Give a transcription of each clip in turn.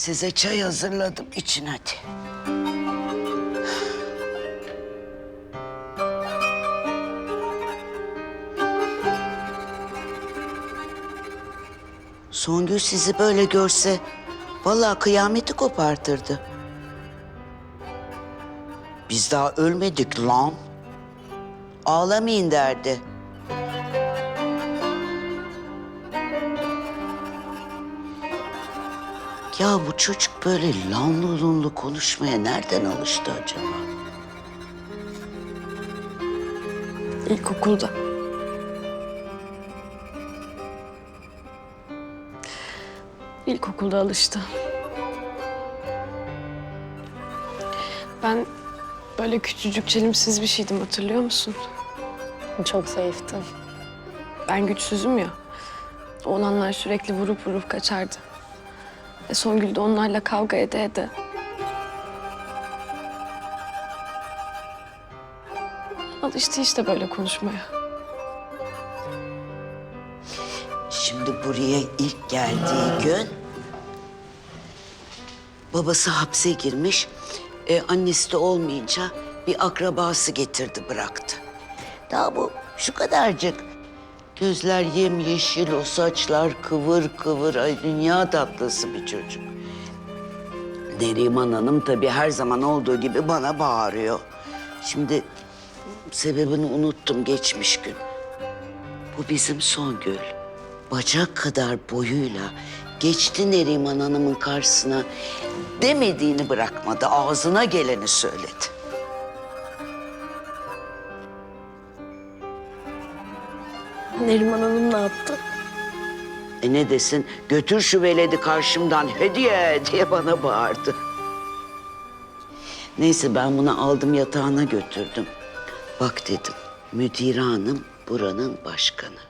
Size çay hazırladım. için hadi. Songül sizi böyle görse vallahi kıyameti kopartırdı. Biz daha ölmedik lan. Ağlamayın derdi. Ya bu çocuk böyle lanlı lunlu konuşmaya nereden alıştı acaba? İlkokulda. İlkokulda alıştı. Ben böyle küçücük çelimsiz bir şeydim hatırlıyor musun? Çok zayıftın. Ben güçsüzüm ya. Oğlanlar sürekli vurup vurup kaçardı. E Songül de onlarla kavga ede ede. Alıştı işte böyle konuşmaya. Şimdi buraya ilk geldiği gün babası hapse girmiş. E, annesi de olmayınca bir akrabası getirdi bıraktı. Daha bu şu kadarcık. Gözler yemyeşil, o saçlar kıvır kıvır. Ay dünya tatlısı bir çocuk. Neriman Hanım tabii her zaman olduğu gibi bana bağırıyor. Şimdi sebebini unuttum geçmiş gün. Bu bizim Songül. Bacak kadar boyuyla geçti Neriman Hanım'ın karşısına. Demediğini bırakmadı, ağzına geleni söyledi. Neriman Hanım ne yaptı? E ne desin, götür şu veledi karşımdan hediye diye bana bağırdı. Neyse ben bunu aldım yatağına götürdüm. Bak dedim, müdire hanım buranın başkanı.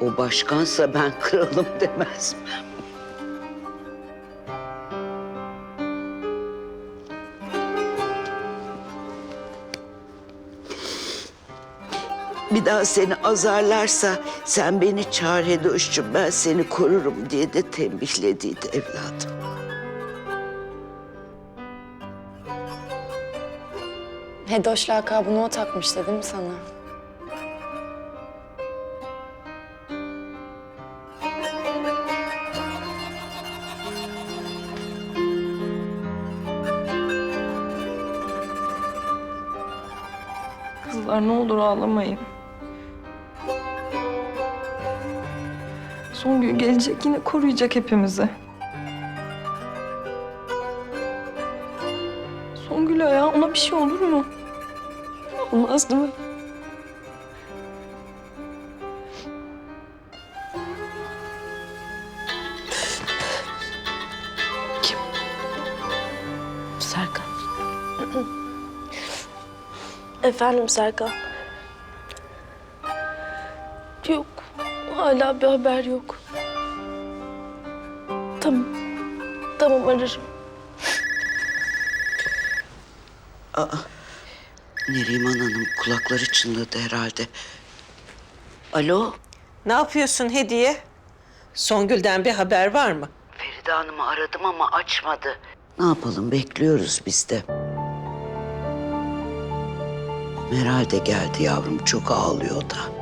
O başkansa ben kralım demez mi? Bir daha seni azarlarsa sen beni çağır Hedoş'cum ben seni korurum diye de tembihlediydi evladım. Hedoş lakabını o takmıştı değil mi sana? Kızlar ne olur ağlamayın. Songül gelecek yine koruyacak hepimizi. Songül ya ona bir şey olur mu? Olmaz değil mi? Kim? Serkan. Efendim Serkan. Yok. Hala bir haber yok. Tamam. Tamam ararım. Neriman Hanım kulakları çınladı herhalde. Alo, Ne yapıyorsun Hediye? Songül'den bir haber var mı? Feride Hanım'ı aradım ama açmadı. Ne yapalım bekliyoruz biz de. Meral de geldi yavrum çok ağlıyor da.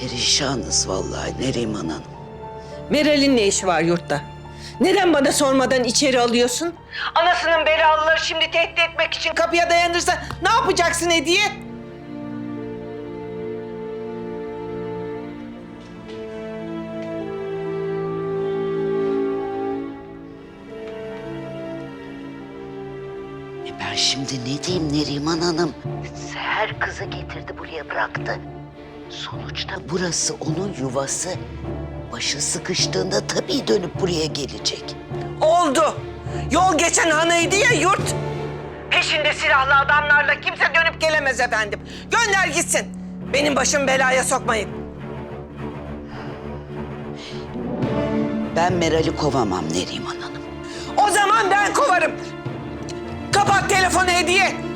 Perişanız vallahi Neriman Hanım. Meral'in ne işi var yurtta? Neden bana sormadan içeri alıyorsun? Anasının belalıları şimdi tehdit etmek için kapıya dayanırsa ne yapacaksın Hediye? E ben şimdi ne diyeyim Neriman Hanım? Seher kızı getirdi buraya bıraktı. Sonuçta burası onun yuvası. Başı sıkıştığında tabii dönüp buraya gelecek. Oldu. Yol geçen hanıydı ya yurt. Peşinde silahlı adamlarla kimse dönüp gelemez efendim. Gönder gitsin. Benim başım belaya sokmayın. Ben Meral'i kovamam Neriman Hanım. O zaman ben kovarım. Kapat telefonu Hediye.